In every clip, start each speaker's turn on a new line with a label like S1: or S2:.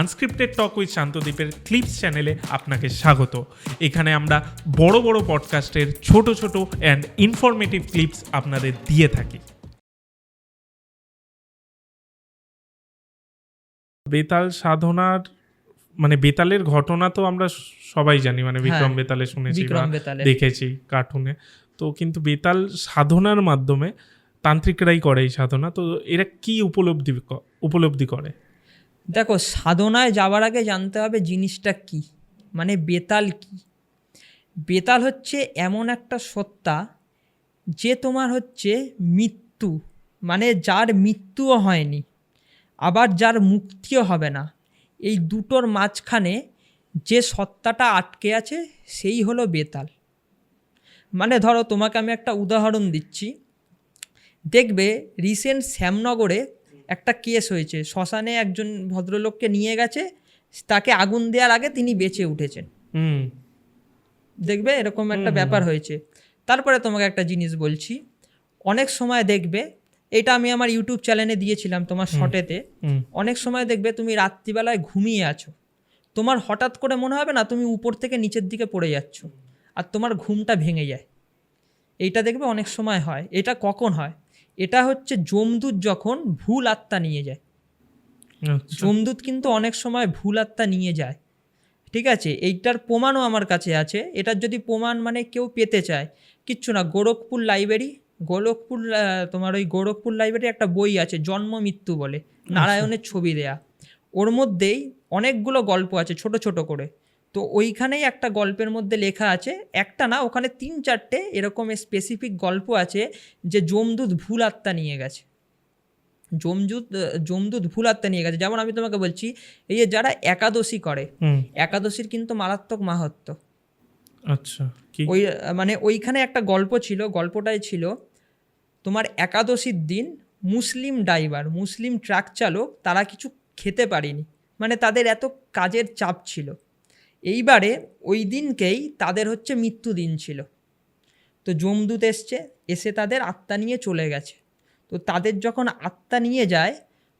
S1: Unscripted talk with শান্তদ্বীপের clips চ্যানেলে আপনাকে স্বাগত। এখানে আমরা বড় বড় পডকাস্টের ছোট ছোট অ্যান্ড ইনফরমেটিভ ক্লিপস আপনাদের দিয়ে থাকি। বেতাল সাধনার মানে বেতালের ঘটনা তো আমরা সবাই জানি মানে বিক্রম
S2: হ্যাঁ,
S1: বেতালে শুনেছি বা দেখেছি কার্টুনে তো কিন্তু বেতাল সাধনার মাধ্যমে তান্ত্রিকরাই করে এই সাধনা। তো এরা কি উপলব্ধি উপলব্ধি করে?
S2: দেখো, সাধনায় যাওয়ার আগে জানতে হবে জিনিসটা কি? মানে বেতাল কি? বেতাল হচ্ছে এমন একটা সত্তা যে তোমার হচ্ছে মৃত্যু মানে যার মৃত্যুও হয়নি, আবার যার মুক্তিও হবে না। এই দুটোর মাঝখানে যে সত্তাটা আটকে আছে, সেই হলো বেতাল। মানে ধরো, তোমাকে আমি একটা উদাহরণ দিচ্ছি। দেখবে, রিসেন্ট শ্যামনগরে একটা কেস হয়েছে শ্মশানে একজন ভদ্রলোককে নিয়ে গেছে তাকে আগুন দেওয়ার আগে তিনি বেঁচে উঠেছেন।
S1: হুম।
S2: দেখবে এরকম একটা ব্যাপার হয়েছে। তারপরে তোমাকে একটা জিনিস বলছি অনেক সময় দেখবে এটা আমি আমার ইউটিউব চ্যানেলে দিয়েছিলাম তোমার শর্টেতে
S1: হুম।
S2: অনেক সময় দেখবে তুমি রাত্রিবেলায় ঘুমিয়ে আছো। তোমার হঠাৎ করে মনে হবে না তুমি উপর থেকে নিচের দিকে পড়ে যাচ্ছ আর তোমার ঘুমটা ভেঙে যায়। এইটা দেখবে অনেক সময় হয়। এটা কখন হয়? এটা হচ্ছে জমদূত যখন ভুল আত্মা নিয়ে যায়।
S1: আচ্ছা।
S2: জমদূত কিন্তু অনেক সময় ভুল আত্মা নিয়ে যায়। ঠিক আছে? এইটার প্রমাণও আমার কাছে আছে। এটার যদি প্রমাণ মানে কেউ পেতে চায় কিচ্ছু না। গোরখপুর লাইব্রেরি গোরখপুর তোমার ওই গোরখপুর লাইব্রেরি একটা বই আছে জন্ম মৃত্যু বলে নারায়ণের ছবি দেয়া। ওর মধ্যেই অনেকগুলো গল্প আছে ছোট ছোট করে। তো ওইখানেই একটা গল্পের মধ্যে লেখা আছে একটা না ওখানে তিন চারটে এরকম স্পেসিফিক গল্প আছে যে জমদূত ভুল আত্মা নিয়ে গেছে। জমদূত আহ, জমদূত ভুল আত্মা নিয়ে গেছে। যেমন আমি তোমাকে বলছি এই যে যারা একাদশী করে একাদশীর কিন্তু মারাত্মক মাহাত্ম।
S1: আচ্ছা
S2: ওই মানে ওইখানে একটা গল্প ছিল গল্পটাই ছিল তোমার একাদশীর দিন মুসলিম ড্রাইভার মুসলিম ট্রাক চালক তারা কিছু খেতে পারেনি। মানে তাদের এত কাজের চাপ ছিল। এইবারে ওই দিনকেই তাদের হচ্ছে মৃত্যু দিন ছিল। তো যমদূত এসছে, এসে তাদের আত্মা নিয়ে চলে গেছে। তো তাদের যখন আত্মা নিয়ে যায়,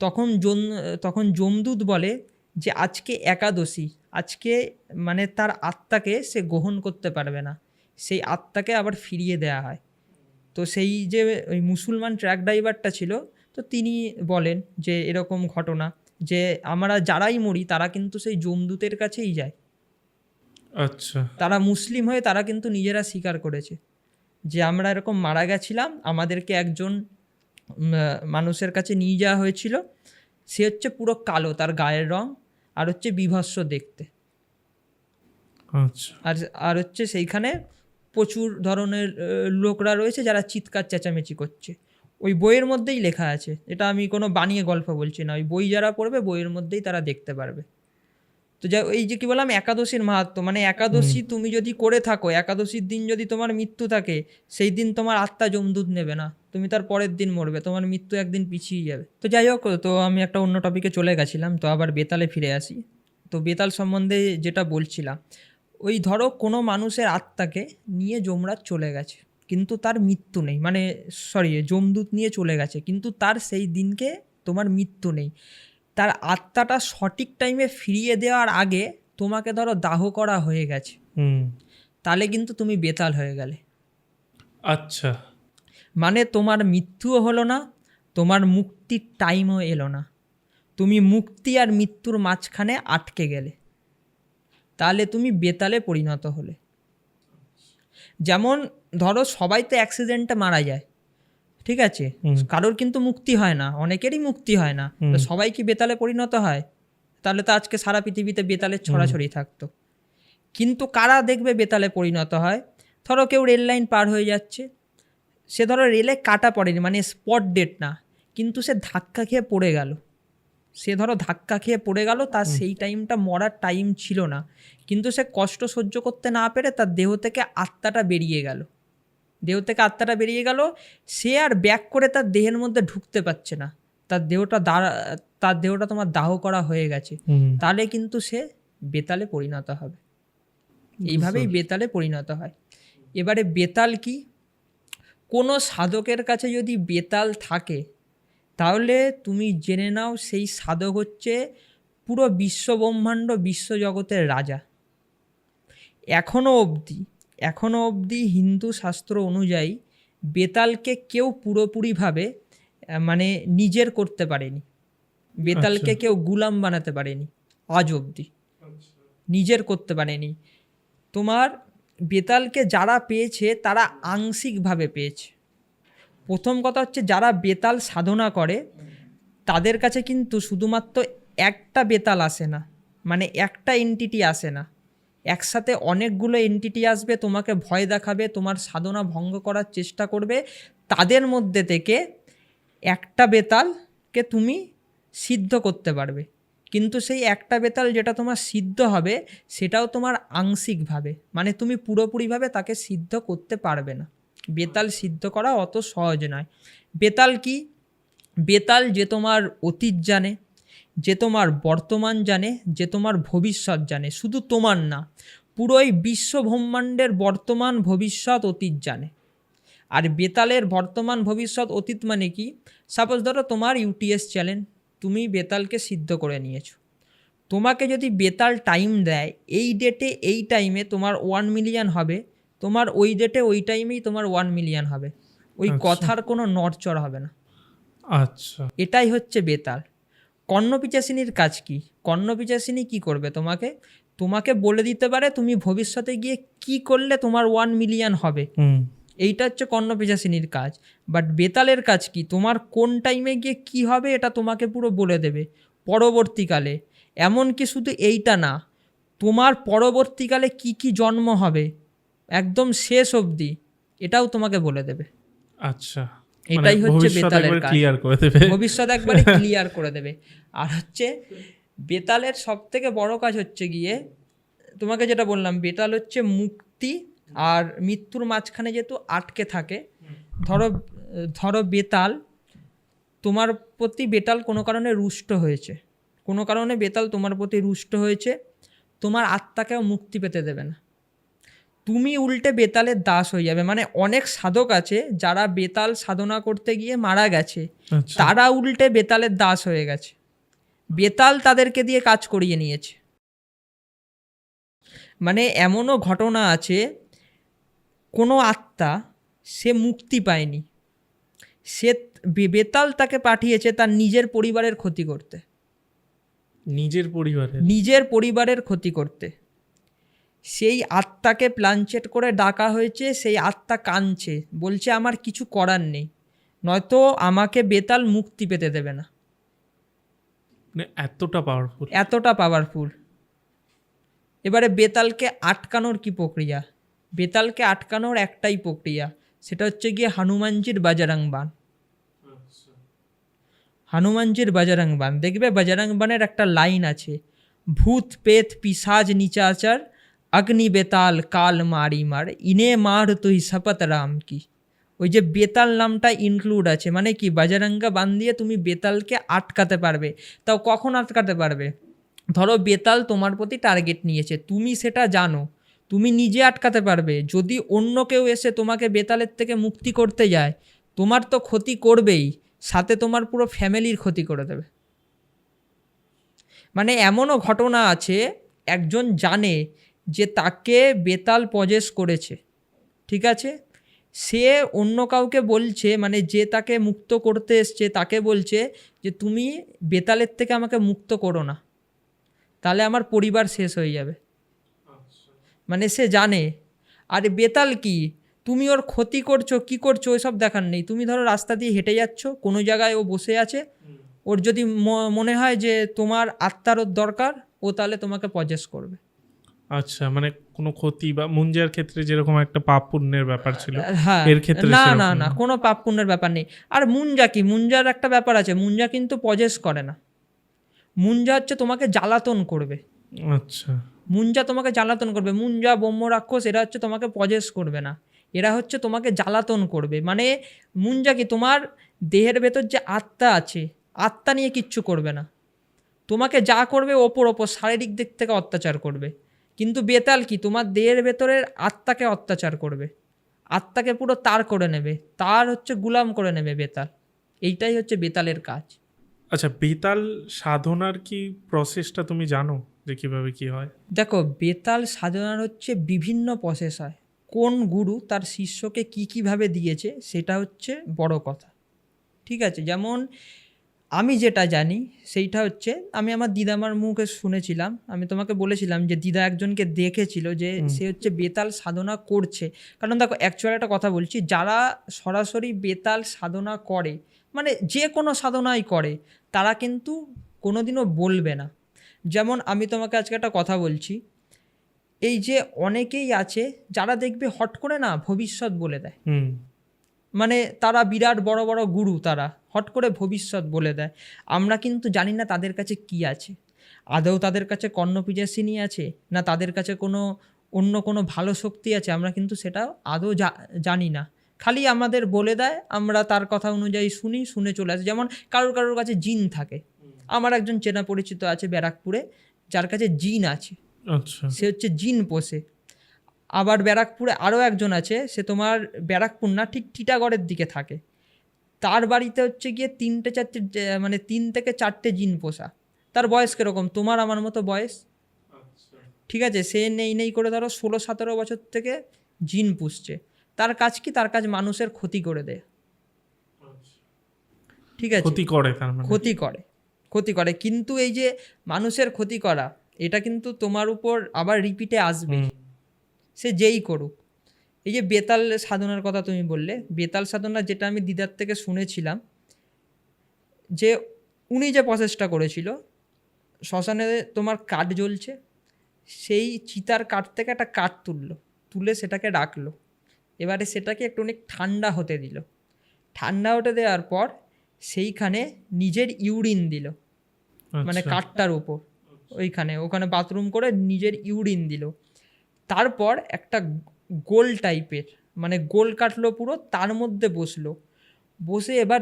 S2: তখন জম তখন যমদূত বলে যে, আজকে একাদশী, আজকে মানে তার আত্মাকে সে গ্রহণ করতে পারবে না। সেই আত্মাকে আবার ফিরিয়ে দেওয়া হয়। তো সেই যে, ওই মুসলমান ট্র্যাক ড্রাইভারটা ছিল, তো তিনি বলেন যে, এরকম ঘটনা যে, আমরা যারাই মরি, তারা কিন্তু সেই যমদূতের কাছেই যায়।
S1: আচ্ছা।
S2: তারা মুসলিম হয়ে তারা কিন্তু নিজেরা স্বীকার করেছে যে আমরা এরকম মারা গেছিলাম আমাদেরকে একজন মানুষের কাছে নিয়ে যাওয়া হয়েছিল। সে হচ্ছে পুরো কালো তার গায়ের রং আর হচ্ছে বিভৎস দেখতে।
S1: আচ্ছা।
S2: আর আর হচ্ছে সেইখানে প্রচুর ধরনের লোকরা রয়েছে যারা চিৎকার চেঁচামেচি করছে। ওই বইয়ের মধ্যেই লেখা আছে। এটা আমি কোনো বানিয়ে গল্প বলছি না। ওই বই যারা পড়বে বইয়ের মধ্যেই তারা দেখতে পারবে। তো যা এই যে কি বললাম একাদশীর মাহাত্ম মানে একাদশী তুমি যদি করে থাকো একাদশীর দিন যদি তোমার মৃত্যু থাকে সেই দিন তোমার আত্মা জমদূত নেবে না। তুমি তার পরের দিন মরবে তোমার মৃত্যু একদিন পিছিয়ে যাবে। তো যাই হোক তো আমি একটা অন্য টপিকে চলে গেছিলাম তো আবার বেতালে ফিরে আসি। তো বেতাল সম্বন্ধে যেটা বলছিলাম ওই ধরো কোনো মানুষের আত্মাকে নিয়ে যমরাজ চলে গেছে কিন্তু তার মৃত্যু নেই মানে সরি যমদূত নিয়ে চলে গেছে কিন্তু তার সেই দিনকে তোমার মৃত্যু নেই। তার আত্মাটা সঠিক টাইমে ফিরিয়ে দেওয়ার আগে তোমাকে ধরো দাহ করা হয়ে গেছে।
S1: হুম।
S2: তাহলে কিন্তু তুমি বেতাল হয়ে গেলে।
S1: আচ্ছা।
S2: মানে তোমার মৃত্যুও হলো না তোমার মুক্তির টাইমও এলো না। তুমি মুক্তি আর মৃত্যুর মাঝখানে আটকে গেলে। তাহলে তুমি বেতালে পরিণত হলে। যেমন ধরো সবাই তো অ্যাক্সিডেন্টে মারা যায়। ঠিক আছে? কারোর কিন্তু মুক্তি হয় না অনেকেরই মুক্তি হয় না। তো সবাই কি বেতালে পরিণত হয়? তাহলে তো আজকে সারা পৃথিবীতে বেতালের ছড়াছড়ি থাকতো। কিন্তু কারা দেখবে বেতালে পরিণত হয়? ধরো কেউ রেল লাইন পার হয়ে যাচ্ছে। সে ধরো রেলে কাটা পড়েনি মানে স্পট ডেট না। কিন্তু সে ধাক্কা খেয়ে পড়ে গেল। সে ধরো ধাক্কা খেয়ে পড়ে গেল তার সেই টাইমটা মরার টাইম ছিল না। কিন্তু সে কষ্ট সহ্য করতে না পেরে তার দেহ থেকে আত্মাটা বেরিয়ে গেল। দেহ থেকে আত্মাটা বেরিয়ে গেল সে আর ব্যাক করে তার দেহের মধ্যে ঢুকতে পারছে না। তার দেহটা দাঁড়া তার দেহটা তোমার দাহ করা হয়ে গেছে। তাহলে কিন্তু সে বেতালে পরিণত হবে। এইভাবেই বেতালে পরিণত হয়। এবারে বেতাল কি? কোনো সাধকের কাছে যদি বেতাল থাকে তাহলে তুমি জেনে নাও সেই সাধক হচ্ছে পুরো বিশ্ব ব্রহ্মাণ্ড বিশ্বজগতের রাজা। এখনও অবধি এখনও অবধি হিন্দু শাস্ত্র অনুযায়ী বেতালকে কেউ পুরোপুরিভাবে মানে নিজের করতে পারেনি। বেতালকে কেউ গুলাম বানাতে পারেনি আজ অবধি। নিজের করতে পারেনি। তোমার বেতালকে যারা পেয়েছে তারা আংশিকভাবে পেয়েছে। প্রথম কথা হচ্ছে যারা বেতাল সাধনা করে তাদের কাছে কিন্তু শুধুমাত্র একটা বেতাল আসে না মানে একটা এন্টিটি আসে না। একসাথে অনেকগুলো এন্টিটি আসবে, তোমাকে ভয় দেখাবে, তোমার সাধনা ভঙ্গ করার চেষ্টা করবে। তাদের মধ্যে থেকে একটা বেতালকে তুমি সিদ্ধ করতে পারবে। কিন্তু সেই একটা বেতাল যেটা তোমার সিদ্ধ হবে, সেটাও তোমার আংশিকভাবে। মানে তুমি পুরোপুরিভাবে তাকে সিদ্ধ করতে পারবে না। বেতাল সিদ্ধ করা অত সহজ নয়। বেতাল কি? বেতাল যে তোমার অতীত জানে যে তোমার বর্তমান জানে যে তোমার ভবিষ্যৎ জানে শুধু তোমার না পুরোই এই বিশ্ব ব্রহ্মাণ্ডের বর্তমান ভবিষ্যৎ অতীত জানে। আর বেতালের বর্তমান ভবিষ্যৎ অতীত মানে কি? সাপোজ ধরো তোমার ইউটিএস চ্যালেঞ্জ তুমি বেতালকে সিদ্ধ করে নিয়েছো। তোমাকে যদি বেতাল টাইম দেয় এই ডেটে এই টাইমে তোমার ওয়ান মিলিয়ন হবে তোমার ওই ডেটে ওই টাইমেই তোমার ওয়ান মিলিয়ন হবে। ওই
S1: আচ্ছা।
S2: কথার কোনো নড়চড় হবে না।
S1: আচ্ছা।
S2: এটাই হচ্ছে বেতাল। কর্ণপিচাসিনীর কাজ কি? কর্ণপিচাসিনী কি করবে তোমাকে? তোমাকে বলে দিতে পারে তুমি ভবিষ্যতে গিয়ে কি করলে তোমার ওয়ান মিলিয়ন হবে। এইটা হচ্ছে কর্ণপিচাসিনীর কাজ। বাট বেতালের কাজ কি? তোমার কোন টাইমে গিয়ে কি হবে এটা তোমাকে পুরো বলে দেবে। পরবর্তীকালে। এমনকি শুধু এইটা না তোমার পরবর্তীকালে কি কি জন্ম হবে একদম শেষ অবধি এটাও তোমাকে বলে দেবে।
S1: আচ্ছা।
S2: এটাই হচ্ছে বেতালের কাজ।
S1: ক্লিয়ার করে দেবে।
S2: ভবিষ্যৎ একবারে ক্লিয়ার করে দেবে। আর হচ্ছে বেতালের সব থেকে বড় কাজ হচ্ছে গিয়ে তোমাকে যেটা বললাম বেতাল হচ্ছে মুক্তি আর মৃত্যুর মাঝখানে যেহেতু আটকে থাকে ধরো ধরো বেতাল তোমার প্রতি বেতাল কোনো কারণে রুষ্ট হয়েছে। কোনো কারণে বেতাল তোমার প্রতি রুষ্ট হয়েছে তোমার আত্মাকেও মুক্তি পেতে দেবে না। তুমি উল্টে বেতালের দাস হয়ে যাবে। মানে অনেক সাধক আছে যারা বেতাল সাধনা করতে গিয়ে মারা গেছে।
S1: আচ্ছা।
S2: তারা উল্টে বেতালের দাস হয়ে গেছে। বেতাল তাদেরকে দিয়ে কাজ করিয়ে নিয়েছে। মানে এমনও ঘটনা আছে কোনো আত্মা সে মুক্তি পায়নি। সে বেতাল তাকে পাঠিয়েছে তার নিজের পরিবারের ক্ষতি করতে।
S1: নিজের পরিবারের?
S2: নিজের পরিবারের ক্ষতি করতে। সেই আত্মাকে প্লানচেট করে ডাকা হয়েছে সেই আত্মা কাঁদছে। বলছে আমার কিছু করার নেই। নয়তো আমাকে বেতাল মুক্তি পেতে দেবে না।
S1: মানে এতটা পাওয়ারফুল
S2: এতটা পাওয়ারফুল এবারে বেতালকে আটকানোর কি প্রক্রিয়া? বেতালকে আটকানোর একটাই প্রক্রিয়া সেটা হচ্ছে গিয়ে হনুমানজির বাজারাং বান। হনুমানজির বাজারাং বান। দেখবে বাজারাং বানের একটা লাইন আছে ভূত পেত পিসাজ নিচাচার অগ্নি বেতাল কাল মারি মার ইনে মার তুই শপথ রাম কি ওই যে বেতাল নামটা ইনক্লুড আছে মানে কি বাজারাঙ্গা বান দিয়ে তুমি বেতালকে আটকাতে পারবে তাও কখন আটকাতে পারবে ধরো বেতাল তোমার প্রতি টার্গেট নিয়েছে তুমি সেটা জানো তুমি নিজে আটকাতে পারবে যদি অন্য কেউ এসে তোমাকে বেতালের থেকে মুক্তি করতে যায় তোমার তো ক্ষতি করবেই সাথে তোমার পুরো ফ্যামিলির ক্ষতি করে দেবে মানে এমনও ঘটনা আছে একজন জানে যে তাকে বেতাল পজেস করেছে, ঠিক আছে? সে অন্য কাউকে বলছে মানে যে তাকে মুক্ত করতে এসছে, তাকে বলছে যে তুমি বেতালের থেকে আমাকে মুক্ত করো না, তাহলে আমার পরিবার শেষ হয়ে যাবে। মানে সে জানে, আর বেতাল কি? তুমি ওর ক্ষতি করছ, কি করছ, ওইসব দেখার নেই। তুমি ধরো রাস্তা দিয়ে হেঁটে যাচ্ছ, কোনো জায়গায় ও বসে আছে। ওর যদি মনে হয় যে তোমার আত্মার দরকার, ও তাহলে তোমাকে পজেস করবে।
S1: আচ্ছা মানে কোনো ক্ষতি বা মুঞ্জার ক্ষেত্রে যেরকম একটা পাপ পুণ্যের ব্যাপার ছিল
S2: হ্যাঁ।
S1: এর ক্ষেত্রে
S2: না না না? কোনো পাপ পুণ্যের ব্যাপার নেই। আর মুঞ্জা কি? মুঞ্জার একটা ব্যাপার আছে মুঞ্জা কিন্তু পজেস করে না। মুঞ্জা হচ্ছে তোমাকে জ্বালাতন করবে।
S1: আচ্ছা।
S2: মুঞ্জা তোমাকে জ্বালাতন করবে। মুঞ্জা ব্রহ্ম রাক্ষস এরা হচ্ছে তোমাকে পজেস করবে না। এরা হচ্ছে তোমাকে জ্বালাতন করবে। মানে মুঞ্জা কি? তোমার দেহের ভেতর যে আত্মা আছে আত্মা নিয়ে কিচ্ছু করবে না। তোমাকে যা করবে ওপর ওপর শারীরিক দিক থেকে অত্যাচার করবে। কিন্তু বেতাল কি? তোমার দেহের ভেতরের আত্মাকে অত্যাচার করবে। আত্মাকে পুরো তার করে নেবে। তার হচ্ছে গুলাম করে নেবে বেতাল। এইটাই হচ্ছে বেতালের কাজ।
S1: আচ্ছা বেতাল সাধনার কি প্রসেসটা তুমি জানো যে কীভাবে কি হয়?
S2: দেখো বেতাল সাধনার হচ্ছে বিভিন্ন প্রসেস হয়। কোন গুরু তার শিষ্যকে কী কীভাবে দিয়েছে সেটা হচ্ছে বড় কথা। ঠিক আছে? যেমন আমি যেটা জানি সেইটা হচ্ছে আমি আমার দিদামার মুখে শুনেছিলাম আমি তোমাকে বলেছিলাম যে দিদা একজনকে দেখেছিল যে সে হচ্ছে বেতাল সাধনা করছে। কারণ দেখো অ্যাকচুয়াল একটা কথা বলছি যারা সরাসরি বেতাল সাধনা করে মানে যে কোনো সাধনাই করে তারা কিন্তু কোনোদিনও বলবে না। যেমন আমি তোমাকে আজকে একটা কথা বলছি এই যে অনেকেই আছে যারা দেখবে হট করে না ভবিষ্যৎ বলে দেয়। মানে তারা বিরাট বড় বড় গুরু তারা। হট করে ভবিষ্যৎ বলে দেয়। আমরা কিন্তু জানি না তাদের কাছে কি আছে। আদৌ তাদের কাছে কর্ণপিজাসিনী আছে না তাদের কাছে কোনো অন্য কোনো ভালো শক্তি আছে আমরা কিন্তু সেটা আদৌ জানি না। খালি আমাদের বলে দেয় আমরা তার কথা অনুযায়ী শুনি শুনে চলে আসি। যেমন কারোর কারোর কাছে জিন থাকে। আমার একজন চেনা পরিচিত আছে ব্যারাকপুরে যার কাছে জিন আছে।
S1: আচ্ছা।
S2: সে হচ্ছে জিন পোষে। আবার ব্যারাকপুরে আরও একজন আছে সে তোমার ব্যারাকপুর না ঠিক টিটাগড়ের দিকে থাকে। তার বাড়িতে হচ্ছে গিয়ে তিনটে চারটে মানে তিন থেকে চারটে জিন পোষা। তার বয়স কীরকম? তোমার আমার মতো বয়স? ঠিক আছে সে নেই নেই করে ধরো ষোলো সতেরো বছর থেকে জিন পুষছে। তার কাজ কি? তার কাজ মানুষের ক্ষতি করে দেয়। ঠিক আছে।
S1: ক্ষতি করে মানে?
S2: ক্ষতি করে। ক্ষতি করে। কিন্তু এই যে মানুষের ক্ষতি করা এটা কিন্তু তোমার উপর আবার রিপিটে আসবে। সে যেই করুক। এই যে বেতাল সাধনার কথা তুমি বললে বেতাল সাধনা যেটা আমি দিদার থেকে শুনেছিলাম যে উনি যে প্রসেসটা করেছিল শ্মশানে তোমার কাঠ জ্বলছে সেই চিতার কাঠ থেকে একটা কাঠ তুললো তুলে সেটাকে রাখল এবারে সেটাকে একটু অনেক ঠান্ডা হতে দিল ঠান্ডা হতে দেওয়ার পর সেইখানে নিজের ইউরিন দিল মানে
S1: আচ্ছা।
S2: কাঠটার উপর ওইখানে ওখানে বাথরুম করে নিজের ইউরিন দিল তারপর একটা গোল টাইপের মানে গোল কাটলো পুরো তার মধ্যে বসল। বসে এবার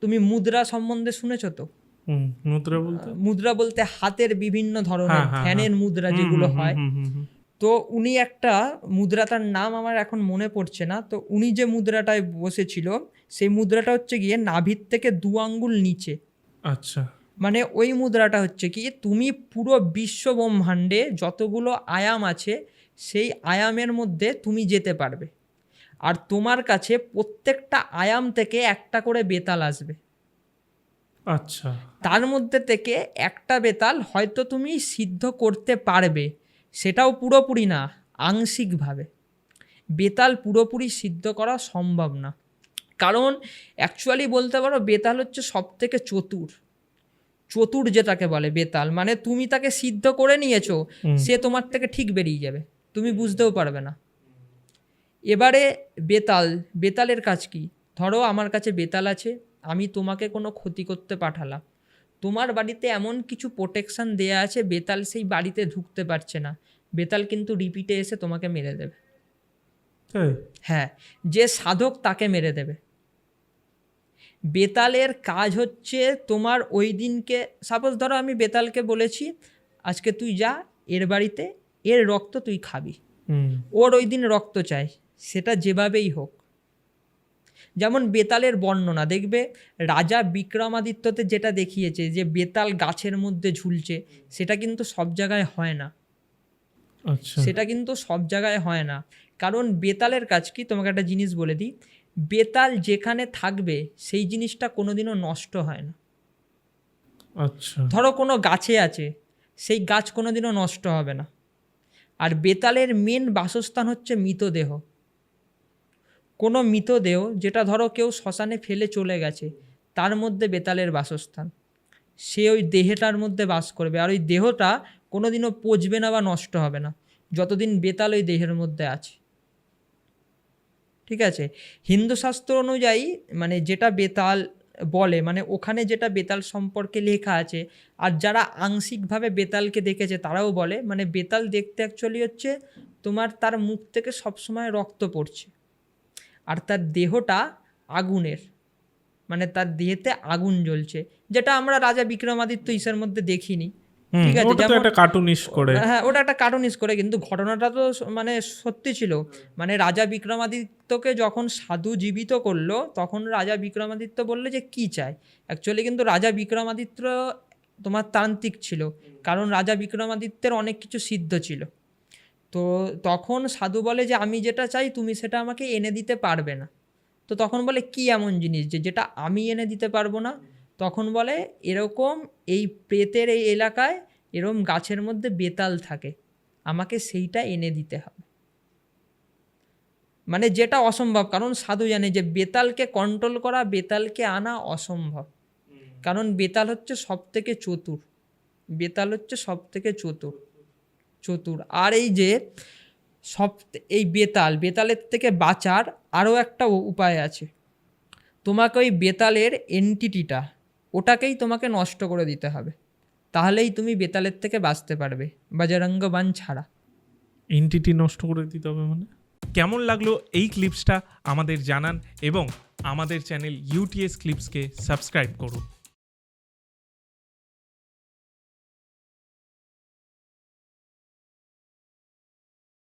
S2: তুমি মুদ্রা সম্বন্ধে শুনেছো তো?
S1: মুদ্রা বলতে?
S2: মুদ্রা বলতে হাতের বিভিন্ন ধরনের
S1: হ্যাঁ, হ্যাঁ,
S2: ফ্যানের মুদ্রা যেগুলো হয়। তো উনি একটা মুদ্রা তার নাম আমার এখন মনে পড়ছে না। তো উনি যে মুদ্রাটায় বসেছিল সেই মুদ্রাটা হচ্ছে গিয়ে নাভির থেকে দু আঙ্গুল নিচে।
S1: আচ্ছা।
S2: মানে ওই মুদ্রাটা হচ্ছে কি তুমি পুরো বিশ্ব ব্রহ্মাণ্ডে যতগুলো আয়াম আছে সেই আয়ামের মধ্যে তুমি যেতে পারবে। আর তোমার কাছে প্রত্যেকটা আয়াম থেকে একটা করে বেতাল আসবে।
S1: আচ্ছা।
S2: তার মধ্যে থেকে একটা বেতাল হয়তো তুমি সিদ্ধ করতে পারবে সেটাও পুরোপুরি না আংশিকভাবে। বেতাল পুরোপুরি সিদ্ধ করা সম্ভব না। কারণ অ্যাকচুয়ালি বলতে পারো বেতাল হচ্ছে সব থেকে চতুর। চতুর যেটাকে বলে বেতাল মানে তুমি তাকে সিদ্ধ করে নিয়েছো সে তোমার থেকে ঠিক বেরিয়ে যাবে। তুমি বুঝতেও পারবে না। এবারে বেতাল বেতালের কাজ কি? ধরো আমার কাছে বেতাল আছে আমি তোমাকে কোনো ক্ষতি করতে পাঠালাম। তোমার বাড়িতে এমন কিছু প্রোটেকশান দেয়া আছে বেতাল সেই বাড়িতে ঢুকতে পারছে না। বেতাল কিন্তু রিপিটে এসে তোমাকে মেরে দেবে। হ্যাঁ যে সাধক তাকে মেরে দেবে। বেতালের কাজ হচ্ছে তোমার ওই দিনকে সাপোজ ধরো আমি বেতালকে বলেছি আজকে তুই যা এর বাড়িতে এর রক্ত তুই খাবি। ওর ওই দিন রক্ত চাই সেটা যেভাবেই হোক। যেমন বেতালের বর্ণনা দেখবে রাজা বিক্রমাদিত্যতে যেটা দেখিয়েছে যে বেতাল গাছের মধ্যে ঝুলছে সেটা কিন্তু সব জায়গায় হয় না।
S1: আচ্ছা।
S2: সেটা কিন্তু সব জায়গায় হয় না। কারণ বেতালের কাজ কি? তোমাকে একটা জিনিস বলে দিই। বেতাল যেখানে থাকবে সেই জিনিসটা কোনোদিনও নষ্ট হয় না।
S1: আচ্ছা।
S2: ধরো কোনো গাছে আছে সেই গাছ কোনোদিনও নষ্ট হবে না। আর বেতালের মেন বাসস্থান হচ্ছে মৃতদেহ। কোনো মৃতদেহ যেটা ধরো কেউ শ্মশানে ফেলে চলে গেছে, তার মধ্যে বেতালের বাসস্থান। সে ওই দেহটার মধ্যে বাস করবে আর ওই দেহটা কোনোদিনও পচবে না বা নষ্ট হবে না, যতদিন বেতাল ওই দেহের মধ্যে আছে। ঠিক আছে? হিন্দু শাস্ত্র অনুযায়ী মানে যেটা বেতাল বলে মানে ওখানে যেটা বেতাল সম্পর্কে লেখা আছে, আর যারা আংশিকভাবে বেতালকে দেখেছে তারাও বলে মানে বেতাল দেখতে অ্যাকচুয়ালি হচ্ছে তোমার তার মুখ থেকে সবসময় রক্ত পড়ছে, আর তার দেহটা আগুনের মানে তার দেহেতে আগুন জ্বলছে, যেটা আমরা রাজা বিক্রমাদিত্য ইসের মধ্যে দেখিনি। ঠিক আছে যেমন
S1: একটা কার্টুনিশ করে।
S2: হ্যাঁ ওটা একটা কার্টুনিস করে কিন্তু ঘটনাটা তো মানে সত্যি ছিল। মানে রাজা বিক্রমাদিত্যকে যখন সাধু জীবিত করল তখন রাজা বিক্রমাদিত্য বললে যে কি চায় অ্যাকচুয়ালি কিন্তু রাজা বিক্রমাদিত্য তোমার তান্ত্রিক ছিল কারণ রাজা বিক্রমাদিত্যের অনেক কিছু সিদ্ধ ছিল। তো তখন সাধু বলে যে আমি যেটা চাই তুমি সেটা আমাকে এনে দিতে পারবে না। তো তখন বলে কি এমন জিনিস যে যেটা আমি এনে দিতে পারব না? তখন বলে, এরকম এই প্রেতের এই এলাকায় এরকম গাছের মধ্যে বেতাল থাকে, আমাকে সেইটা এনে দিতে হবে। মানে যেটা অসম্ভব, কারণ সাধু জানে যে বেতালকে কন্ট্রোল করা, বেতালকে আনা অসম্ভব। কারণ বেতাল হচ্ছে সব থেকে চতুর, বেতাল হচ্ছে সব থেকে চতুর চতুর। আর এই যে সব, এই বেতাল, বেতালের থেকে বাঁচার আরও একটা উপায় আছে। তোমাকে ওই বেতালের এন্টিটিটা ওটাকেই তোমাকে নষ্ট করে দিতে হবে। তাহলেই তুমি বেতালের থেকে বাঁচতে পারবে বাজারঙ্গ বান ছাড়া।
S1: এনটিটি নষ্ট করে দিতে হবে মানে? কেমন লাগল এই ক্লিপসটা আমাদের জানান এবং আমাদের চ্যানেল ইউটিএস ক্লিপসকে সাবস্ক্রাইব করুন।